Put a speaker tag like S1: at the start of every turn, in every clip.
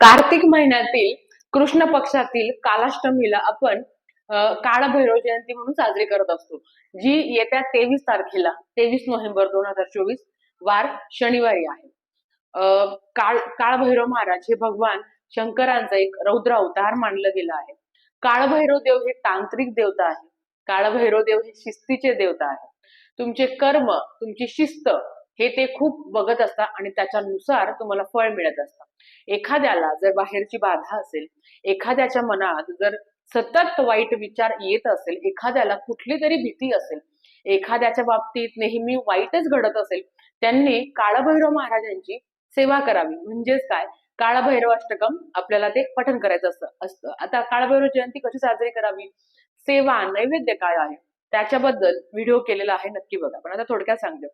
S1: कार्तिक महिन्यातील कृष्ण पक्षातील कालाष्टमीला आपण काळभैरव जयंती म्हणून साजरी करत असतो जी येत्या तेवीस तारखेला तेवीस नोव्हेंबर दोन हजार चोवीस वार शनिवारी आहे. अं, काळ काळभैरव महाराज हे भगवान शंकरांचा एक रौद्र अवतार मानलं गेलं आहे. काळभैरव देव हे तांत्रिक देवता आहे. काळभैरव देव हे शिस्तीचे देवता आहे. तुमचे कर्म तुमची शिस्त हे ते खूप बघत असतात आणि त्याच्यानुसार तुम्हाला फळ मिळत असतं एखाद्याला जर बाहेरची बाधा असेल एखाद्याच्या मनात जर सतत वाईट विचार येत असेल एखाद्याला कुठली तरी भीती असेल एखाद्याच्या बाबतीत नेहमी वाईटच घडत असेल त्यांनी काळभैरव महाराजांची सेवा करावी. म्हणजेच काय? काळभैरव अष्टकम आपल्याला ते पठण करायचं असतं असतं. आता काळभैरव जयंती कशी साजरी करावी? सेवा नैवेद्य काय आहे? त्याच्याबद्दल व्हिडिओ केलेला आहे नक्की बघा. पण आता थोडक्यात सांगतो.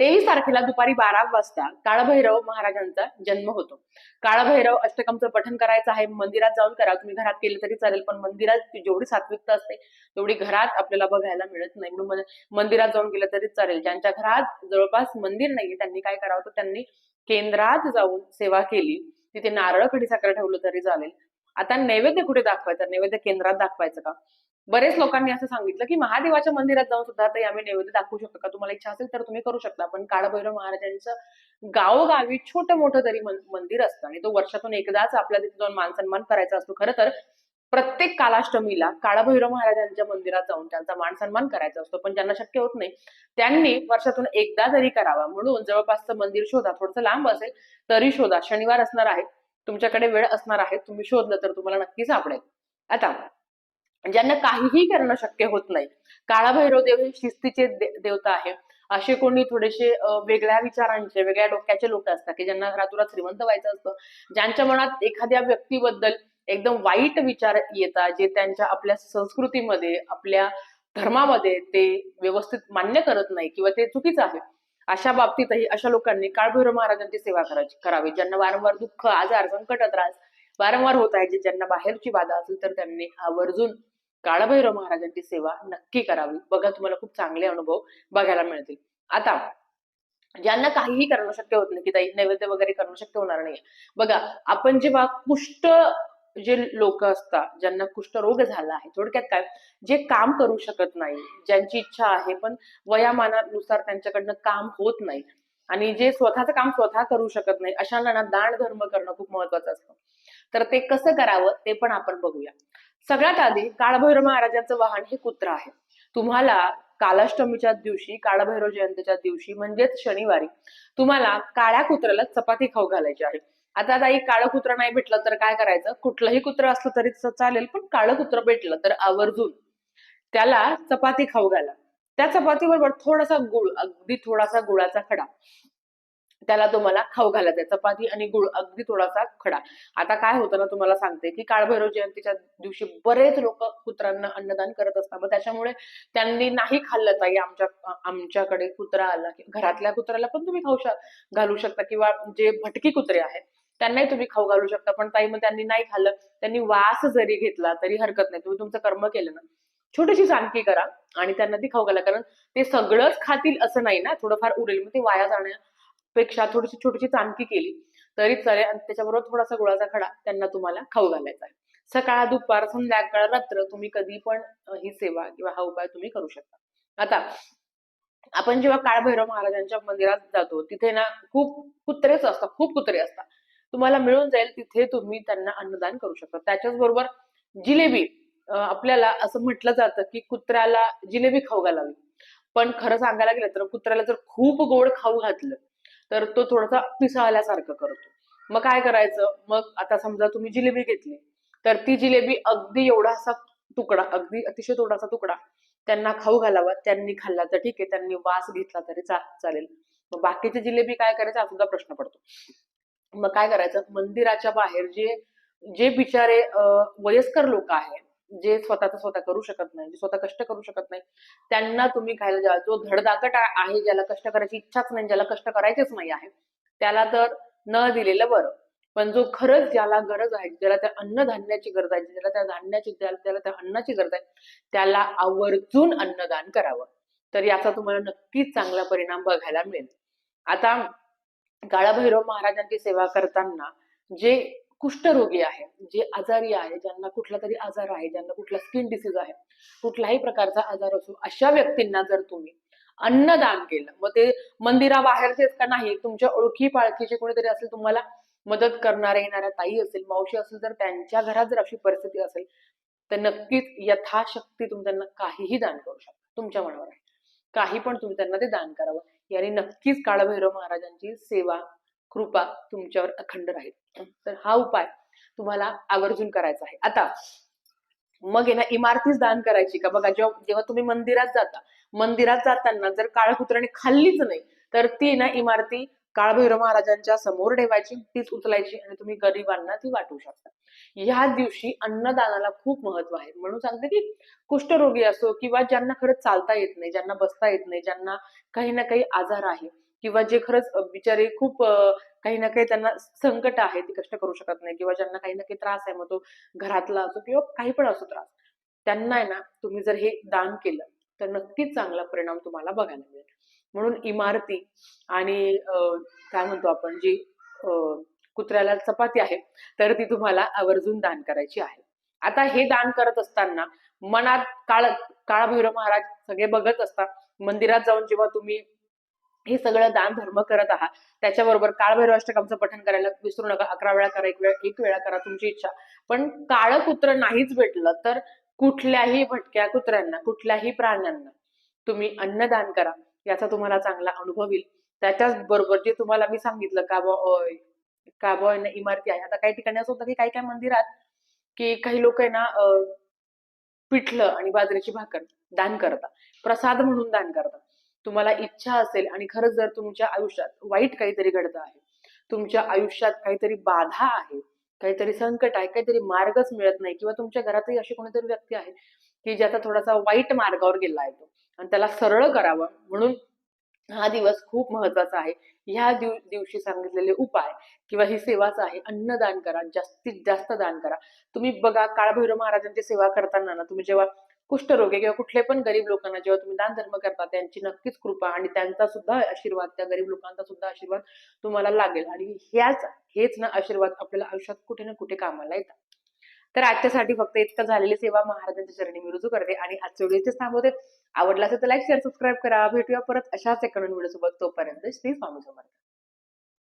S1: तेवीस तारखेला दुपारी बारा वाजता काळभैरव महाराजांचा जन्म होतो. काळभैरव अष्टकमचं पठन करायचं आहे मंदिरात जाऊन करा तुम्ही घरात केलं तरी चालेल पण मंदिरात जेवढी सात्विकता असते तेवढी घरात आपल्याला बघायला मिळत नाही. म्हणून मंदिरात जाऊन गेलं तरी चालेल. ज्यांच्या घरात जवळपास मंदिर नाहीये त्यांनी काय करावं? तर त्यांनी केंद्रात जाऊन सेवा केली. तिथे नारळ खडी साखर ठेवलं तरी चालेल. आता नैवेद्य कुठे दाखवायचं? नैवेद्य केंद्रात दाखवायचं का? बरेच लोकांनी असं सांगितलं की महादेवाच्या मंदिरात जाऊन सुद्धा ते आम्ही नैवेद्य दाखवू शकतो का? तुम्हाला इच्छा असेल तर तुम्ही करू शकता. पण काळभैरव महाराजांचं गावोगावी छोटं मोठं तरी मंदिर असतं आणि तो वर्षातून एकदाच आपल्याला तिथे जाऊन मान सन्मान करायचा असतो. खरं तर प्रत्येक कालाष्टमीला काळभैरव महाराजांच्या मंदिरात जाऊन त्यांचा मान सन्मान करायचा असतो पण ज्यांना शक्य होत नाही त्यांनी वर्षातून एकदा तरी करावा. म्हणून जवळपासचं मंदिर शोधा. थोडंसं लांब असेल तरी शोधा. शनिवार असणार आहे. तुमच्याकडे वेळ असणार आहे. तुम्ही शोधलं तर तुम्हाला नक्की सापडेल. आता म्हणजे ज्यांना काहीही करणं शक्य होत नाही. काळाभैरव देव हे शिस्तीचे देवता आहे असे कोणी थोडेसे वेगळ्या विचारांचे वेगळ्या डोक्याचे लोक असतात की ज्यांना घरातुरात श्रीमंत व्हायचं असतं. ज्यांच्या मनात एखाद्या व्यक्तीबद्दल एकदम वाईट विचार येतात जे त्यांच्या आपल्या संस्कृतीमध्ये आपल्या धर्मामध्ये ते व्यवस्थित मान्य करत नाही किंवा ते चुकीचं आहे. अशा बाबतीतही अशा लोकांनी काळभैरव महाराजांची सेवा करायची करावी. ज्यांना वारंवार दुःख आजार संकट त्रास वारंवार होत आहे ज्यांना बाहेरची बाधा असेल तर त्यांनी आवर्जून काळभैरव महाराजांची सेवा नक्की करावी. बघा तुम्हाला खूप चांगले अनुभव बघायला मिळतील. आता ज्यांना काहीही करणं शक्य होत नाही की ताई नैवेद्य वगैरे करणं शक्य होणार नाही बघा आपण जेव्हा कुष्ठ जे लोक असतात ज्यांना कुष्ठरोग झाला आहे थोडक्यात काय? जे काम करू शकत नाही ज्यांची इच्छा आहे पण वयामानानुसार त्यांच्याकडनं काम होत नाही. आणि जे स्वतःचं काम स्वतः करू शकत नाही अशांना ना दान धर्म करणं खूप महत्वाचं असतं. तर ते कसं करावं ते पण आपण बघूया. सगळ्यात आधी काळभैरव महाराजांचं वाहन हे कुत्र आहे. तुम्हाला कालाष्टमीच्या दिवशी काळभैरव जयंतीच्या दिवशी म्हणजेच शनिवारी तुम्हाला काळ्या कुत्र्याला चपाती खाऊ घालायची आहे. आता ताई काळं कुत्र नाही भेटलं तर काय करायचं? कुठलंही कुत्र असलं तरी चालेल पण काळं कुत्र भेटलं तर आवर्जून त्याला चपाती खाऊ घाला. त्या चपाती बरोबर थोडासा गुळ अगदी थोडासा गुळाचा खडा. त्याला तुम्हाला खाऊ घालायचा आहे. चपाती आणि गुळ अगदी थोडासा खडा. आता काय होतं ना तुम्हाला सांगते की काळभैरव जयंतीच्या दिवशी बरेच लोक कुत्र्यांना अन्नदान करत असतात. मग त्याच्यामुळे त्यांनी नाही खाल्लं ताई. आमच्या आमच्याकडे कुत्रा आला की घरातल्या कुत्र्याला पण तुम्ही खाऊ शक घालू शकता किंवा जे भटकी कुत्रे आहेत त्यांनाही तुम्ही खाऊ घालू शकता. पण ताई मग त्यांनी नाही खाल्लं. त्यांनी वास जरी घेतला तरी हरकत नाही. तुम्ही तुमचं कर्म केलं ना छोटीशी आणखी करा आणि त्यांना ती खाऊ घाला. कारण ते सगळंच खातील असं नाही ना. थोडंफार उरेल. मग ते वाया जाण्या पेक्षा थोडीशी छोटीशी चांदकी केली तरी चालेल. आणि त्याच्याबरोबर थोडासा गुळाचा खडा त्यांना तुम्हाला खाऊ घालायचा आहे. सकाळ दुपार संध्याकाळ रात्र तुम्ही कधी पण ही सेवा किंवा हा उपाय तुम्ही करू शकता. आता आपण जेव्हा काळभैरव महाराजांच्या मंदिरात जातो तिथे ना खूप कुत्रेच असतात खूप कुत्रे असतात. तुम्हाला मिळून जाईल तिथे तुम्ही त्यांना अन्नदान करू शकता. त्याच्याच बरोबर जिलेबी आपल्याला असं म्हटलं जातं की कुत्र्याला जिलेबी खाऊ घालावी. पण खरं सांगायला गेलं तर कुत्र्याला जर खूप गोड खाऊ घातलं तर तो थोडासा पिसाळल्यासारखं करतो. मग काय करायचं? मग आता समजा तुम्ही जिलेबी घेतली तर ती जिलेबी अगदी एवढासा तुकडा अगदी अतिशय थोडासा तुकडा त्यांना खाऊ घालावा त्यांनी खाल्ला तर ठीक आहे त्यांनी वास घेतला तरी चालेल. मग बाकीची जिलेबी काय करायचं? हा सुद्धा प्रश्न पडतो. मग काय करायचं? मंदिराच्या बाहेर जे जे बिचारे वयस्कर लोक आहेत जे स्वतःच स्वतः करू शकत नाही जे स्वतः कष्ट करू शकत नाही त्यांना तुम्ही खायला द्या जो धडधाकट आहे ज्याला कष्ट करायची इच्छाच नाही ज्याला कष्ट करायचेच नाही आहे त्याला तर न दिलेलं बरं. पण जो खरंच ज्याला गरज आहे ज्याला त्या अन्नधान्याची गरज आहे ज्याला त्या धान्याची त्याला त्या अन्नाची गरज आहे त्याला आवर्जून अन्नदान करावं. तर याचा तुम्हाला नक्कीच चांगला परिणाम बघायला मिळेल. आता काळाभैरव महाराजांची सेवा करताना जे कुष्ठरोगी आहे जे आजारी आहे ज्यांना कुठला तरी आजार आहे ज्यांना कुठला स्किन डिसीज आहे कुठलाही प्रकारचा आजार असो अशा व्यक्तींना जर तुम्ही अन्नदान केलं मग ते मंदिराबाहेरचेच का नाही तुमच्या ओळखी पाळखीचे कोणीतरी असेल तुम्हाला मदत करणाऱ्या येणाऱ्या ताई असेल मावशी असेल तर त्यांच्या घरात जर अशी परिस्थिती असेल तर नक्कीच यथाशक्ती तुम्ही त्यांना काहीही दान करू शकता तुमच्या मनावर आहे. काही पण तुम्ही त्यांना ते दान करावं. याने नक्कीच काळभैरव महाराजांची सेवा कृपा तुमच्यावर अखंड राहील. तर हा उपाय तुम्हाला आवर्जून करायचा आहे. आता मग आहे ना इमारतीच दान करायची का? बघा जेव्हा जेव्हा तुम्ही मंदिरात जाता मंदिरात जाताना जर काळ कुत्र्याने खाल्लीच नाही तर ती ना इमारती काळभैरव महाराजांच्या समोर ठेवायची तीच उचलायची आणि तुम्ही गरिबांना ती वाटू शकता. ह्या दिवशी अन्नदानाला खूप महत्त्व आहे. म्हणून सांगते की कुष्ठरोगी असो किंवा ज्यांना खरंच चालता येत नाही ज्यांना बसता येत नाही ज्यांना काही ना काही आजार आहे किंवा जे खरंच बिचारे खूप काही ना काही त्यांना संकट आहे ते कष्ट करू शकत नाही किंवा ज्यांना काही ना काही त्रास आहे मग तो घरातला असो किंवा काही पण असो त्रास त्यांना आहे ना तुम्ही जर हे दान केलं तर नक्कीच चांगला परिणाम तुम्हाला बघायला मिळेल. म्हणून इमारती आणि काय म्हणतो आपण जी कुत्र्याला चपाती आहे तर ती तुम्हाला आवर्जून दान करायची आहे. आता हे दान करत असताना मनात काळ काळभैरव महाराज सगळे बघत असतात मंदिरात जाऊन जेव्हा तुम्ही हे सगळं दान धर्म करत आहात. त्याच्याबरोबर काळभैरव अष्टकांचं पठण करायला विसरू नका. अकरा वेळा करा एक वेळा एक वेळा करा तुमची इच्छा. पण काळं कुत्र नाहीच भेटलं तर कुठल्याही भटक्या कुत्र्यांना कुठल्याही प्राण्यांना तुम्ही अन्नदान करा. याचा तुम्हाला चांगला अनुभव येईल. त्याच्याच बरोबर जे तुम्हाला मी सांगितलं का बा का इमारती आहे आता काही ठिकाणी असं होतं की काही काही मंदिरात की काही लोक आहे ना पिठलं आणि बाजरीची भाकर दान करतात. प्रसाद म्हणून दान करतात. तुम्हाला इच्छा असेल आणि खरंच जर तुमच्या आयुष्यात वाईट काहीतरी घडत आहे तुमच्या आयुष्यात काहीतरी बाधा आहे काहीतरी संकट आहे काहीतरी मार्गच मिळत नाही किंवा तुमच्या घरातही अशी कोणीतरी व्यक्ती आहे की ज्याचा थोडासा वाईट मार्गावर गेला आहे तो आणि त्याला सरळ करावं म्हणून हा दिवस खूप महत्त्वाचा आहे. ह्या दिव दिवशी सांगितलेले उपाय किंवा ही सेवाच आहे अन्नदान करा जास्तीत जास्त दान करा. तुम्ही बघा काळभैरव महाराजांची सेवा करताना ना तुम्ही जेव्हा कुष्ठरोगी किंवा कुठले पण गरीब लोकांना जेव्हा तुम्ही दान धर्म करता त्यांची नक्कीच कृपा आणि त्यांचा सुद्धा आशीर्वाद त्या गरीब लोकांचा सुद्धा आशीर्वाद तुम्हाला लागेल. आणि ह्याच हेच ना आशीर्वाद आपल्याला आयुष्यात कुठे ना कुठे कामाला येतात. तर आजच्यासाठी फक्त इतकं झालेली सेवा महाराजांच्या चरणी मी रुजू करते आणि आजच्या व्हिडिओ इथेच थांबवते. आवडला असेल तर लाईक शेअर सबस्क्राईब करा. भेटूया परत अशाच एका व्हिडिओ सोबत तोपर्यंत श्री स्वामी समर्थ.